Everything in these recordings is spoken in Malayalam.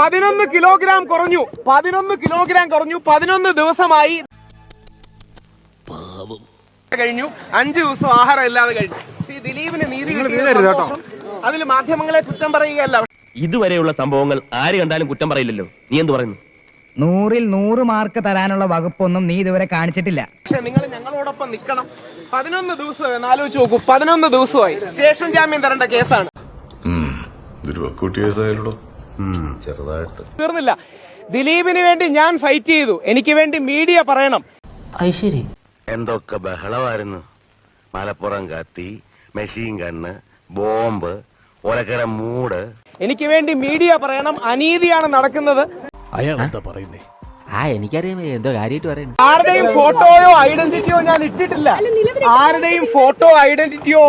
പതിനൊന്ന് കിലോഗ്രാം കുറഞ്ഞു. പതിനൊന്ന് കിലോഗ്രാം കുറഞ്ഞു. പതിനൊന്ന് ദിവസമായി. കഴിഞ്ഞു. അഞ്ചു ദിവസം ആഹാരം ഇല്ലാതെ കഴിഞ്ഞു. ശ്രീ ദിലീപിന് നീതി അതിൽ മാധ്യമങ്ങളെ കുറ്റം പറയുകയല്ല. ഇതുവരെയുള്ള സംഭവങ്ങൾ ആര് കണ്ടാലും കുറ്റം പറയില്ലല്ലോ. നീ എന്ത് പറയുന്നു? നൂറിൽ നൂറ് മാർക്ക് തരാനുള്ള വകുപ്പൊന്നും നീ ഇതുവരെ കാണിച്ചിട്ടില്ല. പക്ഷെ നിങ്ങൾ ഞങ്ങളോടൊപ്പം നിൽക്കണം. പതിനൊന്ന് ദിവസം ആലോചിച്ച് നോക്കൂ. പതിനൊന്ന് ദിവസമായി. സ്റ്റേഷൻ ജാമ്യം തരേണ്ട കേസാണ്. ഇതൊരു വക്കൂട്ടി കേസായാലോ ചെറുതായിട്ട്. തീർന്നില്ല. ദിലീപിന് വേണ്ടി ഞാൻ ഫൈറ്റ് ചെയ്തു. എനിക്ക് വേണ്ടി മീഡിയ പറയണം. ഐശ്വരി എന്തൊക്കെ ബഹളമായിരുന്നു. മലപ്പുറം കത്തി മെഷീൻ കണ്ണ് ബോംബ് ഒലക്കര മൂട്. എനിക്ക് വേണ്ടി മീഡിയ പറയണം. അനീതിയാണ് നടക്കുന്നത്. ആ എനിക്കറിയാം. എന്തോ കാര്യമായിട്ട് പറയുന്നു. ആരുടെയും ഫോട്ടോയോ ഐഡന്റിറ്റിയോ ഞാൻ ഇട്ടിട്ടില്ല. ആരുടെയും ഫോട്ടോ ഐഡന്റിറ്റിയോ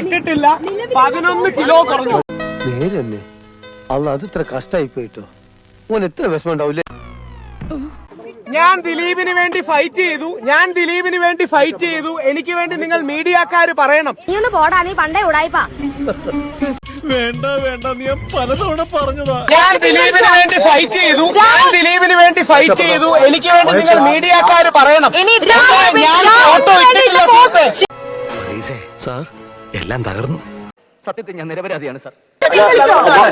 ഇട്ടിട്ടില്ല. പതിനൊന്ന് കിലോ കുറഞ്ഞു. നേരന്നെ അല്ല അത് ഇത്ര കഷ്ടായി പോയിട്ടോ. ഓൻ എത്ര വിഷമം ഉണ്ടാവില്ലേ ഞാൻ ദിലീപിന് വേണ്ടി ഫൈറ്റ് ചെയ്തു. ഞാൻ ദിലീപിന് വേണ്ടി ഫൈറ്റ് ചെയ്തു. എനിക്ക് വേണ്ടി നിങ്ങൾ മീഡിയക്കാര് പറയണം. നീ ഒന്ന് പോടാ നീ പണ്ടേ ഉടായിപ്പാ. ഞാൻ ദിലീപിന് വേണ്ടി ഫൈറ്റ് ചെയ്തു. ഞാൻ ദിലീപിന് വേണ്ടി ഫൈറ്റ് ചെയ്തു. എനിക്ക് വേണ്ടി നിങ്ങൾ മീഡിയക്കാര് പറയണം. ഞാൻ ഫോട്ടോ ഇട്ടിട്ടില്ല സാർ എല്ലാം തകർന്നു. സത്യത്തിൽ ഞാൻ നിരപരാധിയാണ് സാർ.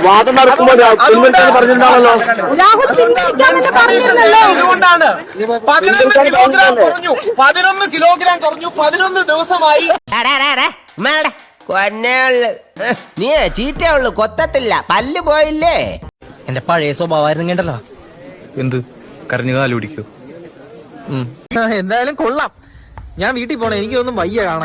വാദം നടക്കുമ്പോൾ പിൻവലിക്കാൻ പറഞ്ഞിട്ടുണ്ടാണല്ലോ. രാഹുൽ പിൻവലിക്കാമെന്ന് പറഞ്ഞിരുന്നല്ലോ. അതുകൊണ്ടാണ് പതിനൊന്ന് കിലോഗ്രാം കുറഞ്ഞു. പതിനൊന്ന് കിലോഗ്രാം കുറഞ്ഞു. പതിനൊന്ന് ദിവസമായി. കൊന്നേള്ളു നീ ചീറ്റേ ഉള്ളു. കൊത്തത്തില്ല. പല്ല് പോയില്ലേ? എന്റെ പഴയ സ്വഭാവമായിരുന്നു കേട്ടല്ലോ എന്ത്? കരഞ്ഞു കാലുപിടിക്കോ എന്തായാലും കൊള്ളാം. ഞാൻ വീട്ടിൽ പോണേ. എനിക്കൊന്നും വയ്യ കാണാൻ.